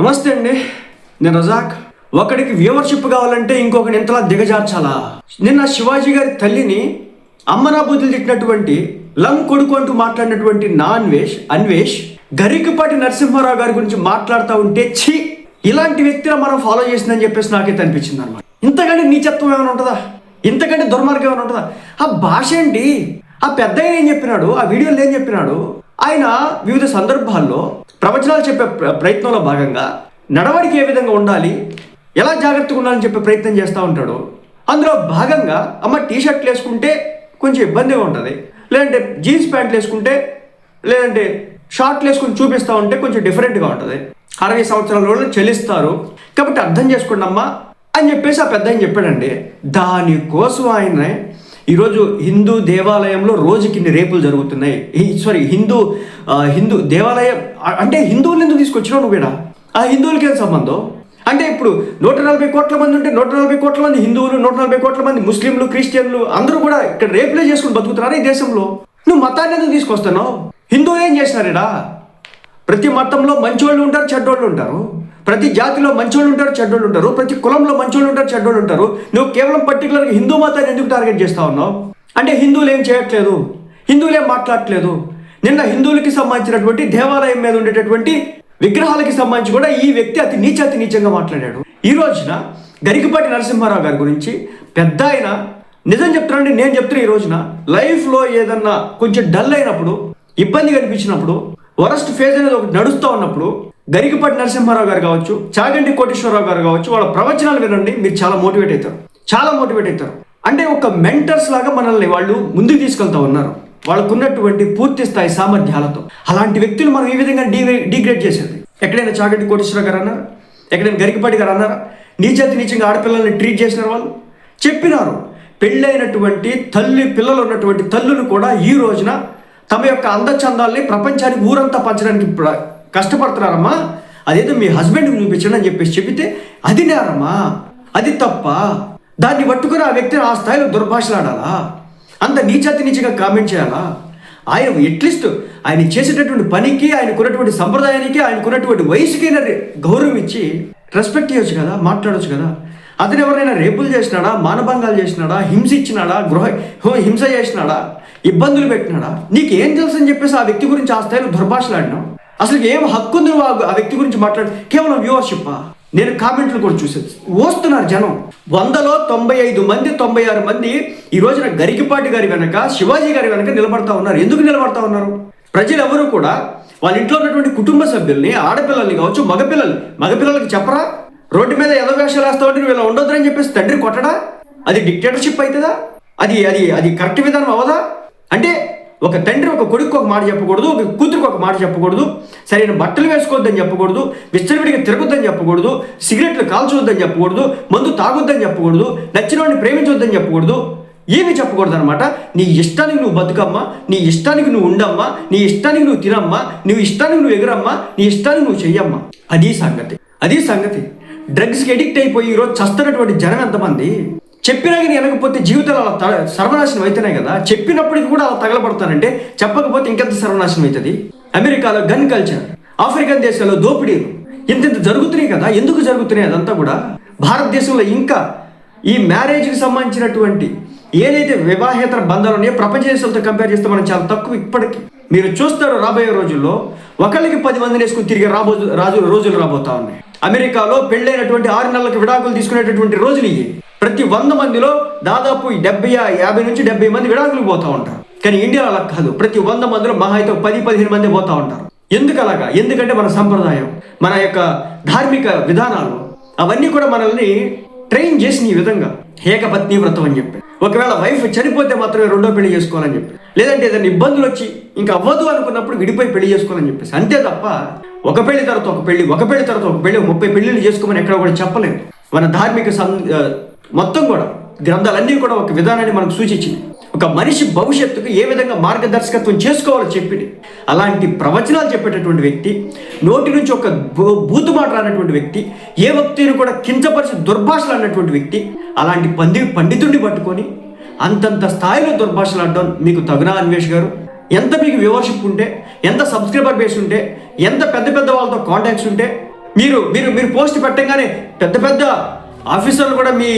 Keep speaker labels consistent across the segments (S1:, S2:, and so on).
S1: నమస్తే అండి. నేను రజాక్. ఒకడికి వ్యూవర్షిప్ కావాలంటే ఇంకొకటి ఇంతలా దిగజార్చాలా? నిన్న శివాజీ గారి తల్లిని అమ్మనా బుద్ధులు తిట్టినటువంటి లం కొడుకు అంటూ మాట్లాడినటువంటి నా అన్వేష్ అన్వేష్ గరికపాటి నరసింహారావు గారి గురించి మాట్లాడుతూ ఉంటే ఛీ! ఇలాంటి వ్యక్తిని మనం ఫాలో చేసిందని చెప్పేసి నాకైతే అనిపించింది అనమాట ఇంతకంటే నీచత్వం ఏమైనా ఉంటుందా? ఇంతకంటే దుర్మార్గం ఏమైనా ఉంటుందా? ఆ భాష ఏంటి? ఆ పెద్ద ఏం చెప్పినాడు? ఆ వీడియోలో ఏం చెప్పినాడు? ఆయన వివిధ సందర్భాల్లో ప్రవచనాలు చెప్పే ప్రయత్నంలో భాగంగా నడవడికి ఏ విధంగా ఉండాలి ఎలా జాగ్రత్తగా ఉండాలని చెప్పే ప్రయత్నం చేస్తూ ఉంటాడు. అందులో భాగంగా అమ్మ టీ షర్ట్లు వేసుకుంటే కొంచెం ఇబ్బందిగా ఉంటుంది. లేదంటే జీన్స్ ప్యాంట్లు వేసుకుంటే లేదంటే షార్ట్లు వేసుకుని చూపిస్తూ ఉంటే కొంచెం డిఫరెంట్గా ఉంటుంది. అరవై సంవత్సరాల రోజులు చెల్లిస్తారు కాబట్టి అర్థం చేసుకోండి అమ్మా అని చెప్పేసి ఆ పెద్ద ఆయన చెప్పాడండి దానికోసం ఆయన ఈరోజు హిందూ దేవాలయంలో రోజుకి ఇన్ని రేపులు జరుగుతున్నాయి. సారీ హిందూ హిందూ దేవాలయం అంటే హిందువులు ఎందుకు తీసుకొచ్చినావు నువ్వు ఈడ? ఆ హిందువులకి ఏం సంబంధం? అంటే ఇప్పుడు నూట నలభై కోట్ల మంది ఉంటే నూట నలభై కోట్ల మంది హిందువులు నూట నలభై కోట్ల మంది ముస్లింలు క్రిస్టియన్లు అందరూ కూడా ఇక్కడ రేపులే చేసుకుని బతుకుతున్నారు ఈ దేశంలో? నువ్వు మతాన్ని ఎందుకు తీసుకొస్తున్నావు? హిందువులు ఏం చేసినారేడా? ప్రతి మతంలో మంచోళ్ళు ఉంటారు చెడ్డోళ్ళు ఉంటారు. ప్రతి జాతిలో మంచోళ్ళు ఉంటారు చెడ్డోళ్ళు ఉంటారు. ప్రతి కులంలో మంచోళ్ళు ఉంటారు చెడ్డోళ్ళు ఉంటారు. నువ్వు కేవలం పర్టికులర్గా హిందూ మతాన్ని ఎందుకు టార్గెట్ చేస్తా ఉన్నావు? అంటే హిందువులు ఏం చేయట్లేదు? హిందువులు ఏం మాట్లాడట్లేదు? నిన్న హిందువులకి సంబంధించినటువంటి దేవాలయం మీద ఉండేటటువంటి విగ్రహాలకి సంబంధించి కూడా ఈ వ్యక్తి అతి నీచాతి నీచంగా మాట్లాడాడు. ఈ రోజున గరికపాటి నరసింహారావు గారి గురించి పెద్ద ఆయన నిజం చెప్తున్నానండి నేను చెప్తున్నా ఈ రోజున లైఫ్లో ఏదన్నా కొంచెం డల్ అయినప్పుడు ఇబ్బంది కనిపించినప్పుడు వరస్ట్ ఫేజ్ అనేది ఒకటి నడుస్తూ ఉన్నప్పుడు గరికపాటి నరసింహారావు గారు కావచ్చు చాగంటి కోటేశ్వరరావు గారు కావచ్చు వాళ్ళ ప్రవచనాలు వినండి మీరు చాలా మోటివేట్ అవుతారు. చాలా మోటివేట్ అవుతారు. అంటే ఒక మెంటర్స్ లాగా మనల్ని వాళ్ళు ముందుకు తీసుకెళ్తా ఉన్నారు. వాళ్ళకు ఉన్నటువంటి పూర్తి స్థాయి సామర్థ్యాలతో. అలాంటి వ్యక్తులు మనం ఈ విధంగా డీ డిగ్రేడ్ చేసేది ఎక్కడైనా చాగంటి కోటేశ్వరరావు గారు అన్నారా? ఎక్కడైనా గరికపాటి గారు అన్నారా? నీచేతి నీచంగా ఆడపిల్లల్ని ట్రీట్ చేసిన వాళ్ళు? చెప్పినారు. పెళ్ళైనటువంటి తల్లి పిల్లలు ఉన్నటువంటి తల్లులు కూడా ఈ రోజున తమ యొక్క అందచందాల్ని ప్రపంచానికి ఊరంతా పంచడానికి కష్టపడుతున్నారమ్మా అదేదో మీ హస్బెండ్కి చూపించండి అని చెప్పేసి చెబితే అది నేరమ్మా అది తప్ప? దాన్ని పట్టుకుని ఆ వ్యక్తిని ఆ స్థాయిలో దుర్భాషలాడాలా? అంత నీచాతి నీచగా కామెంట్ చేయాలా? ఆయన ఎట్లీస్ట్ ఆయన చేసేటటువంటి పనికి ఆయనకున్నటువంటి సంప్రదాయానికి ఆయనకున్నటువంటి వయసుకైనా గౌరవం ఇచ్చి రెస్పెక్ట్ ఇవ్వచ్చు కదా మాట్లాడొచ్చు కదా. అతను ఎవరైనా రేపులు చేసినాడా మానభంగాలు చేసినాడా హింస ఇచ్చినాడా గృహ హో, హింస చేసినాడా ఇబ్బందులు పెట్టినాడా? నీకు ఏం తెలుసు అని చెప్పేసి ఆ వ్యక్తి గురించి ఆ స్థాయిలో దుర్భాషలాడినావు? అసలు ఏం హక్కు ఉంది నువ్వు ఆ- వ్యక్తి గురించి మాట్లాడు కేవలం వ్యూవర్షిప్ నేను కామెంట్లు కూడా చూసేది. వస్తున్నారు జనం. వందలో తొంభై ఐదు మంది తొంభై ఆరు మంది ఈ రోజున గరికిపాటి గారి వెనక శివాజీ గారి వెనక నిలబడతా ఉన్నారు. ఎందుకు నిలబడతా ఉన్నారు? ప్రజలు కూడా వాళ్ళ ఇంట్లో ఉన్నటువంటి కుటుంబ సభ్యుల్ని ఆడపిల్లల్ని కావచ్చు మగపిల్లల్ని మగపిల్లలకి చెప్పరా? రోడ్డు మీద ఎదో వేషాలు వేస్తా ఉంటే నువ్వు ఇలా ఉండొద్దని చెప్పేసి తండ్రి కొట్టడా? అది డిక్టేటర్షిప్ అవుతుందా అది అది అది కరెక్ట్ విధానం అవదా అంటే ఒక తండ్రి ఒక కొడుకు ఒక మాట చెప్పకూడదు ఒక కూతురుకు ఒక మాట చెప్పకూడదు సరైన బట్టలు వేసుకోవద్దని చెప్పకూడదు విచ్చలవిడిగా తిరగొద్దని చెప్పకూడదు సిగరెట్లు కాల్చొద్దని చెప్పకూడదు మందు తాగొద్దని చెప్పకూడదు నచ్చిన వాడిని ప్రేమించొద్దని చెప్పకూడదు ఏమి చెప్పకూడదు అనమాట నీ ఇష్టానికి నువ్వు బతుకమ్మా నీ ఇష్టానికి నువ్వు ఉండమ్మా నీ ఇష్టానికి నువ్వు తినమ్మా నువ్వు ఇష్టానికి నువ్వు ఎగురమ్మా నీ ఇష్టానికి నువ్వు చెయ్యమ్మా. అది సంగతి అది సంగతి. డ్రగ్స్కి ఎడిక్ట్ అయిపోయి ఈరోజు చస్తున్నటువంటి జనం ఎంతమంది? చెప్పినా కానీ వినకపోతే జీవితాలు అలా సర్వనాశనం అయితేనే కదా. చెప్పినప్పటికి కూడా అలా తగలబడతానంటే చెప్పకపోతే ఇంకెంత సర్వనాశనం అవుతుంది అమెరికాలో గన్ కల్చర్ ఆఫ్రికన్ దేశాల్లో దోపిడీలు. ఇంత ఇంత జరుగుతున్నాయి కదా. ఎందుకు జరుగుతున్నాయి అదంతా కూడా? భారతదేశంలో ఇంకా ఈ మ్యారేజ్కి సంబంధించినటువంటి ఏదైతే వివాహేతర బంధాలు ఉన్నాయో ప్రపంచ దేశాలతో కంపేర్ చేస్తే మనం చాలా తక్కువ ఇప్పటికీ. మీరు చూస్తారు రాబోయే రోజుల్లో ఒకరికి పది మందిని వేసుకుని తిరిగే రాబో రాజు రోజులు రాబోతా ఉన్నాయి. అమెరికాలో పెళ్ళైనటువంటి ఆరు నెలలకు విడాకులు తీసుకునేటటువంటి రోజులు ఇవి ప్రతి వంద మందిలో దాదాపు డెబ్బై యాభై నుంచి డెబ్బై మంది విడాకులకు పోతూ ఉంటారు. కానీ ఇండియాలో అలా కాదు. ప్రతి వంద మందిలో మహా అయితే పది పదిహేను మంది పోతా ఉంటారు. ఎందుకు అలాగా? ఎందుకంటే మన సంప్రదాయం మన యొక్క ధార్మిక విధానాలు అవన్నీ కూడా మనల్ని ట్రైన్ చేసిన ఈ విధంగా. ఏకపత్ని వ్రతం అని చెప్పి. ఒకవేళ వైఫ్ చనిపోతే మాత్రమే రెండో పెళ్ళి చేసుకోవాలని చెప్పి. లేదంటే ఏదైనా ఇబ్బందులు వచ్చి ఇంకా అవ్వదు అనుకున్నప్పుడు విడిపోయి పెళ్ళి చేసుకోవాలని చెప్పేసి. అంతే తప్ప ఒక పెళ్ళి తర్వాత ఒక పెళ్ళి ఒక పెళ్ళి తర్వాత ఒక పెళ్ళి ముప్పై పెళ్ళిళ్ళు చేసుకోమని ఎక్కడ కూడా చెప్పలేదు. మన ధార్మిక సం మొత్తం కూడా గ్రంథాలన్నీ కూడా ఒక విధానాన్ని మనకు సూచించింది. ఒక మనిషి భవిష్యత్తుకు ఏ విధంగా మార్గదర్శకత్వం చేసుకోవాలో చెప్పింది. అలాంటి ప్రవచనాలు చెప్పేటటువంటి వ్యక్తి నోటి నుంచి ఒక బూతు మాట రానటువంటి వ్యక్తి ఏ వ్యక్తిని కూడా కించపరిచి దుర్భాషలు అన్నటువంటి వ్యక్తి అలాంటి పంది పండితుడిని పట్టుకొని అంతంత స్థాయిలో దుర్భాషలు ఆడడం మీకు తగునా అన్వేష్ గారు? ఎంత మీకు వ్యూవర్షిప్ ఉంటే ఎంత సబ్స్క్రైబర్ బేస్ ఉంటే ఎంత పెద్ద పెద్ద వాళ్ళతో కాంటాక్ట్స్ ఉంటే మీరు మీరు మీరు పోస్ట్ పెట్టగానే పెద్ద పెద్ద ఆఫీసర్లు కూడా మీ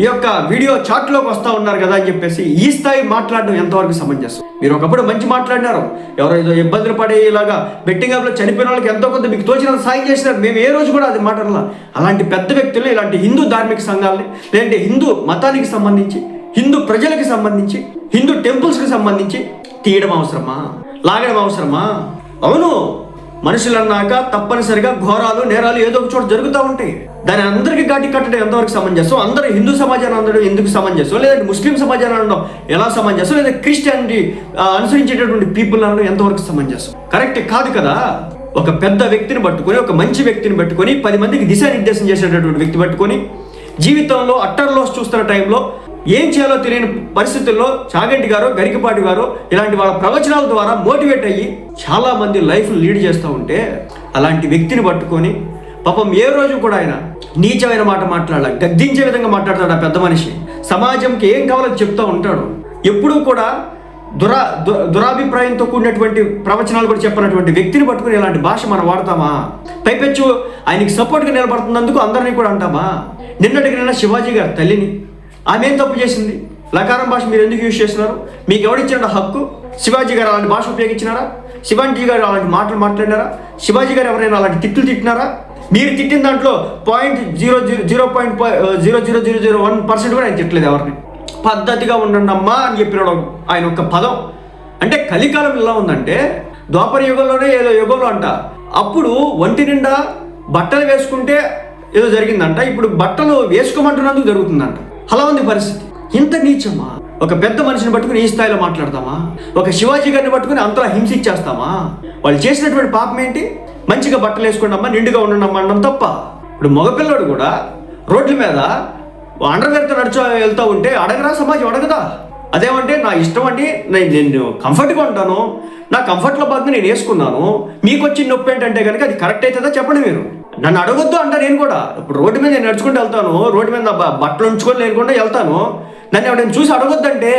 S1: ఈ యొక్క వీడియో చాట్లోకి వస్తూ ఉన్నారు కదా అని చెప్పేసి ఈ స్థాయి మాట్లాడడం ఎంతవరకు సమంజసం? మీరు ఒకప్పుడు మంచి మాట్లాడినారు. ఎవరో ఏదో ఇబ్బందులు పడే ఇలాగా బెట్టింగ్ యాప్లో చనిపోయిన వాళ్ళకి ఎంతో కొంత మీకు తోచినంత సాయం చేసినారు. మేము ఏ రోజు కూడా అది మాట్లాడాల. అలాంటి పెద్ద వ్యక్తులు ఇలాంటి హిందూ ధార్మిక సంఘాలని లేదంటే హిందూ మతానికి సంబంధించి హిందూ ప్రజలకు సంబంధించి హిందూ టెంపుల్స్కి సంబంధించి తీయడం అవసరమా? లాగడం అవసరమా? అవును. మనుషులు అన్నాక తప్పనిసరిగా ఘోరాలు నేరాలు ఏదో ఒక చోట జరుగుతూ ఉంటాయి. దాని అందరికీ ఘాటి కట్టడం ఎంతవరకు సమంజసం? అందరూ హిందూ సమాజాన్ని అందడం ఎందుకు సమంజసం? లేదంటే ముస్లిం సమాజాన్ని అనడం ఎలా సమంజసం? లేదా క్రిస్టియానిటీ అనుసరించేటటువంటి పీపుల్ అనడం ఎంతవరకు సమంజసం? కరెక్ట్ కాదు కదా? ఒక పెద్ద వ్యక్తిని పట్టుకొని ఒక మంచి వ్యక్తిని పట్టుకొని పది మందికి దిశానిర్దేశం చేసేటటువంటి వ్యక్తి పట్టుకొని జీవితంలో అట్టర్లోస్ చూస్తున్న టైంలో ఏం చేయాలో తెలియని పరిస్థితుల్లో చాగంటి గారు గరికపాటి గారు ఇలాంటి వాళ్ళ ప్రవచనాల ద్వారా మోటివేట్ అయ్యి చాలా మంది లైఫ్ లీడ్ చేస్తూ ఉంటే అలాంటి వ్యక్తిని పట్టుకొని పాపం ఏ రోజు కూడా ఆయన నీచమైన మాట మాట్లాడాలి గద్దించే విధంగా మాట్లాడతాడు ఆ పెద్ద మనిషి. సమాజంకి ఏం కావాలో చెప్తూ ఉంటాడు. ఎప్పుడూ కూడా దురా దు- దురాభిప్రాయంతో కూడినటువంటి ప్రవచనాలు కూడా చెప్పినటువంటి వ్యక్తిని పట్టుకుని ఇలాంటి భాష మనం వాడతామా? పైపెచ్చు ఆయనకి సపోర్ట్గా నిలబడుతున్నందుకు అందరినీ కూడా అంటామా? నిన్నటికి నిన్న శివాజీ గారి తల్లిని ఆమె ఏం తప్పు చేసింది? లకారం భాష మీరు ఎందుకు యూజ్ చేస్తున్నారు? మీకు ఎవడిచ్చిన హక్కు? శివాజీ గారు అలాంటి భాష ఉపయోగించినారా? శివాజీ గారు అలాంటి మాటలు మాట్లాడినారా? శివాజీ గారు ఎవరైనా అలాంటి తిట్లు తిట్టినారా? మీరు తిట్టిన దాంట్లో point zero zero zero point zero zero zero zero one percent కూడా ఆయన తిట్టలేదు ఎవరిని. పద్ధతిగా ఉండండి అమ్మా అని చెప్పినాడు ఆయన. ఒక పదం. అంటే కలికాలం ఎలా ఉందంటే ద్వాపర యుగంలోనే ఏదో యుగంలో అంట. అప్పుడు ఒంటి నిండా బట్టలు వేసుకుంటే ఏదో జరిగిందంట. ఇప్పుడు బట్టలు వేసుకోమంటున్నందుకు జరుగుతుందంట. అలా ఉంది పరిస్థితి. ఇంత నీచమా? ఒక పెద్ద మనిషిని పట్టుకుని ఈ స్థాయిలో మాట్లాడతామా? ఒక శివాజీ గారిని పట్టుకుని అంతలా హింసించేస్తామా? వాళ్ళు చేసినటువంటి పాపం ఏంటి? మంచిగా బట్టలు వేసుకోండమ్మా నిండుగా ఉండండమ్మా అనడం తప్ప. ఇప్పుడు మగపిల్లడు కూడా రోడ్ల మీద అండర్వేర్తో నడుచు వెళ్తూ ఉంటే అడగరా సమాజం అడగదా? అదేమంటే నా ఇష్టం అండి నేను నేను కంఫర్ట్గా ఉంటాను. నా కంఫర్ట్లో భాగంగా నేను వేసుకున్నాను. మీకు వచ్చిన నొప్పి ఏంటంటే కనుక అది కరెక్ట్ అవుతుందా చెప్పండి మీరు. నన్ను అడగొద్దు అంట నేను కూడా. ఇప్పుడు రోడ్డు మీద నేను నడుచుకుంటూ వెళ్తాను రోడ్డు మీద బట్టలు ఉంచుకొని లేకుండా వెళ్తాను. నన్ను ఎవరైనా చూసి అడగొద్దంటే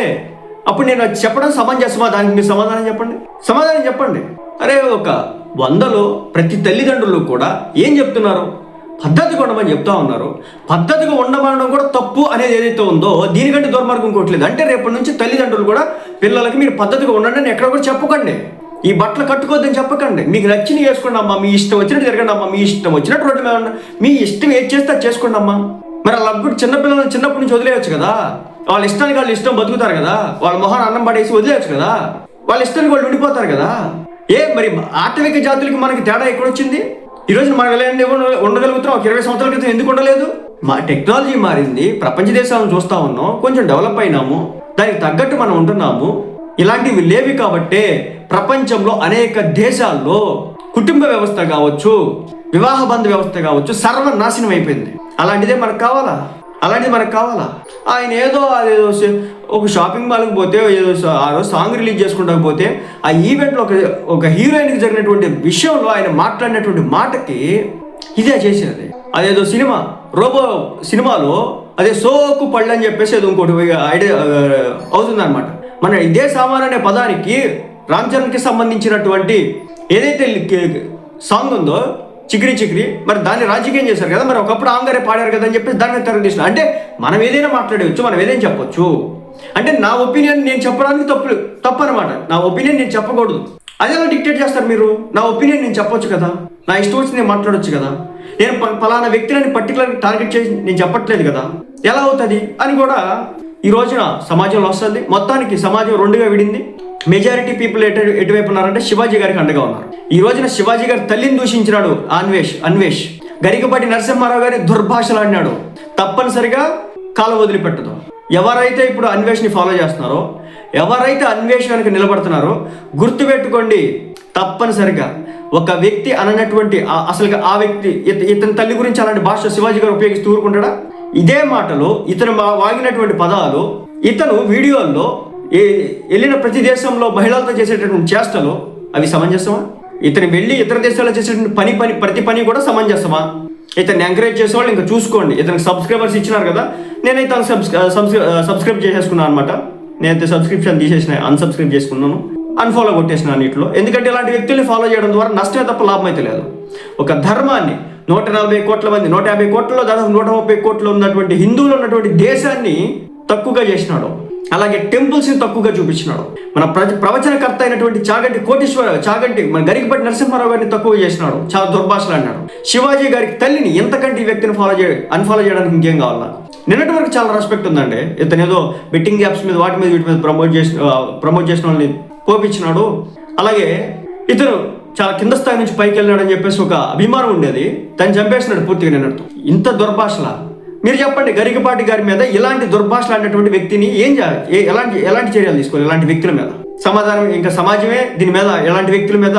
S1: అప్పుడు నేను అది చెప్పడం సమంజసమా? దానికి మీరు సమాధానం చెప్పండి. సమాధానం చెప్పండి. అరే ఒక వందలో ప్రతి తల్లిదండ్రులు కూడా ఏం చెప్తున్నారు? పద్ధతిగా ఉండమని చెప్తా ఉన్నారు. పద్ధతిగా ఉండమనడం కూడా తప్పు అనేది ఏదైతే ఉందో దీనికంటే దుర్మార్గం ఇంకోట్లేదు అంటే రేపటి నుంచి తల్లిదండ్రులు కూడా పిల్లలకి మీరు పద్ధతిగా ఉండండి అని ఎక్కడ కూడా చెప్పకండి ఈ బట్టలు కట్టుకోవద్దని చెప్పకండి. మీకు నచ్చిన వేసుకోండి అమ్మా మీ ఇష్టం వచ్చినట్టు తిరగండి అమ్మా మీ ఇష్టం వచ్చినట్టు రోడ్డు మీద మీ ఇష్టం ఏది చేస్తే అది చేసుకోండి అమ్మా మరి అలా అప్పుడు చిన్నపిల్లలు చిన్నప్పటి నుంచి వదిలేయచ్చు కదా? వాళ్ళ ఇష్టానికి వాళ్ళు ఇష్టం బతుకుతారు కదా? వాళ్ళ మొహాన్ని అన్నం పడేసి వదిలేయచ్చు కదా? వాళ్ళ ఇష్టానికి వాళ్ళు ఉండిపోతారు కదా? ఏ మరి ఆటవిక జాతులకి మనకి తేడా ఎక్కడొచ్చింది? ఈ రోజు మనం ఎలా ఉండ- ఉండగలుగుతున్నాం. ఒక ఇరవై సంవత్సరాల క్రితం ఎందుకు ఉండలేదు? మా టెక్నాలజీ మారింది. ప్రపంచ దేశాలను చూస్తా ఉన్నాం. కొంచెం డెవలప్ అయినాము. దానికి తగ్గట్టు మనం ఉంటున్నాము. ఇలాంటివి లేవి కాబట్టే ప్రపంచంలో అనేక దేశాల్లో కుటుంబ వ్యవస్థ కావచ్చు వివాహ బంధ వ్యవస్థ కావచ్చు సర్వనాశనం అయిపోయింది. అలాంటిదే మనకు కావాలా? అలాంటిది మనకు కావాలా? ఆయన ఏదో అదేదో ఒక షాపింగ్ మాల్కి పోతే ఏదో ఆ రోజు సాంగ్ రిలీజ్ చేసుకుంటాక పోతే ఆ ఈవెంట్లో ఒక ఒక హీరోయిన్కి జరిగినటువంటి విషయంలో ఆయన మాట్లాడినటువంటి మాటకి ఇదే చేసేది. అదేదో సినిమా రోబో సినిమాలో అదే సోకు పళ్ళు అని చెప్పేసి అది ఇంకోటి ఐడియా అవుతుంది అనమాట మన ఇదే సామాన్ అనే పదానికి రామ్ చరణ్కి సంబంధించినటువంటి ఏదైతే సాంగ్ ఉందో చిక్రి చిక్రి మరి దాన్ని రాజకీయం చేశారు కదా మరి ఒకప్పుడు ఆంగారే పాడారు కదా అని చెప్పి దాన్ని తెర తీసిన అంటే మనం ఏదైనా మాట్లాడవచ్చు మనం ఏదైనా చెప్పొచ్చు. అంటే నా ఒపీనియన్ నేను చెప్పడానికి తప్పు తప్పు అనమాట నా ఒపీనియన్ నేను చెప్పకూడదు. అదే ఎలా డిక్టేట్ చేస్తారు మీరు? నా ఒపీనియన్ నేను చెప్పొచ్చు కదా? నా ఇష్టం వచ్చి నేను మాట్లాడొచ్చు కదా? నేను ప- పలానా వ్యక్తులని పర్టికులర్ టార్గెట్ చేసి నేను చెప్పట్లేదు కదా? ఎలా అవుతుంది? అని కూడా ఈ రోజున సమాజంలో వస్తుంది. మొత్తానికి సమాజం రెండుగా విడింది మెజారిటీ పీపుల్ ఎటు ఎటువైపు ఉన్నారంటే శివాజీ గారికి అండగా ఉన్నారు. ఈ రోజున శివాజీ గారి తల్లిని దూషించినాడు అన్వేష్ అన్వేష్. గరికపాటి నరసింహారావు గారి దుర్భాషలాడినాడు. తప్పనిసరిగా కాలు వదిలిపెట్టదు. ఎవరైతే ఇప్పుడు అన్వేష్ని ఫాలో చేస్తున్నారో ఎవరైతే అన్వేష్ వెనక నిలబడుతున్నారో గుర్తుపెట్టుకోండి తప్పనిసరిగా ఒక వ్యక్తి అననటువంటి అసలుగా అసలు ఆ వ్యక్తి ఇతని తల్లి గురించి అలాంటి భాష శివాజీ గారు ఉపయోగిస్తూ ఊరుకుంటాడా? ఇదే మాటలు ఇతను మా- వాగినటువంటి పదాలు ఇతను వీడియోల్లో వెళ్ళిన ప్రతి దేశంలో మహిళలతో చేసేటటువంటి చేష్టలు అవి సమంజసమా? ఇతను వెళ్ళి ఇతర దేశాల్లో చేసేటువంటి పని పని ప్రతి పని కూడా సమంజసమా? ఇతన్ని ఎంకరేజ్ చేసేవాళ్ళు ఇంకా చూసుకోండి. ఇతనికి సబ్స్క్రైబర్స్ ఇచ్చినారు కదా నేనైతే సబ్స్క్రైబ్ చేసేసుకున్నాను అనమాట నేనైతే సబ్స్క్రిప్షన్ తీసేసిన అన్సబ్స్క్రైబ్ చేసుకున్నాను. అన్ఫాలో కొట్టేసిన ఇట్లో ఎందుకంటే ఇలాంటి వ్యక్తుల్ని ఫాలో చేయడం ద్వారా నష్టమే తప్ప లాభం అయితే లేదు. ఒక ధర్మాన్ని నూట నలభై కోట్ల మంది నూట యాభై కోట్లలో దాదాపు నూట ముప్పై కోట్లు ఉన్నటువంటి హిందువులు ఉన్నటువంటి దేశాన్ని తక్కువగా చేసినాడు. అలాగే టెంపుల్స్ని తక్కువగా చూపించినాడు. మన ప్ర ప్రవచనకర్త అయినటువంటి చాగంటి కోటేశ్వర చాగంటి మన గరికపట్టి నరసింహారావు గారిని తక్కువ చేసినాడు. చాలా దుర్భాషలు అన్నాడు. శివాజీ గారికి తల్లిని ఎంతకంటే ఈ వ్యక్తిని ఫాలో చేయ అన్ఫాలో చేయడానికి ఇంకేం కావాలి నాకు? నిన్నటి వరకు చాలా రెస్పెక్ట్ ఉందండి. ఇతను ఏదో బెట్టింగ్ యాప్స్ మీద వాటి మీద వీటి మీద ప్రమోట్ చేసిన ప్రమోట్ చేసిన వాళ్ళని కోపించినాడు. అలాగే ఇతను చాలా కింద స్థాయి నుంచి పైకి వెళ్ళాడని చెప్పేసి ఒక అభిమానం ఉండేది. తను చంపేసినాడు పూర్తిగా నిన్నటితో. ఇంత దుర్భాషల? మీరు చెప్పండి గరికపాటి గారి మీద ఇలాంటి దుర్భాషలు అనేటువంటి వ్యక్తిని ఏం చేయాలి ఎలాంటి ఎలాంటి చర్యలు తీసుకోవాలి? ఇలాంటి వ్యక్తుల మీద. సమాధానం ఇంకా సమాజమే దీని మీద ఎలాంటి వ్యక్తుల మీద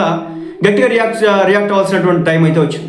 S1: గట్టిగా రియాక్ట్ రియాక్ట్ అవ్వాల్సినటువంటి టైం అయితే వచ్చింది.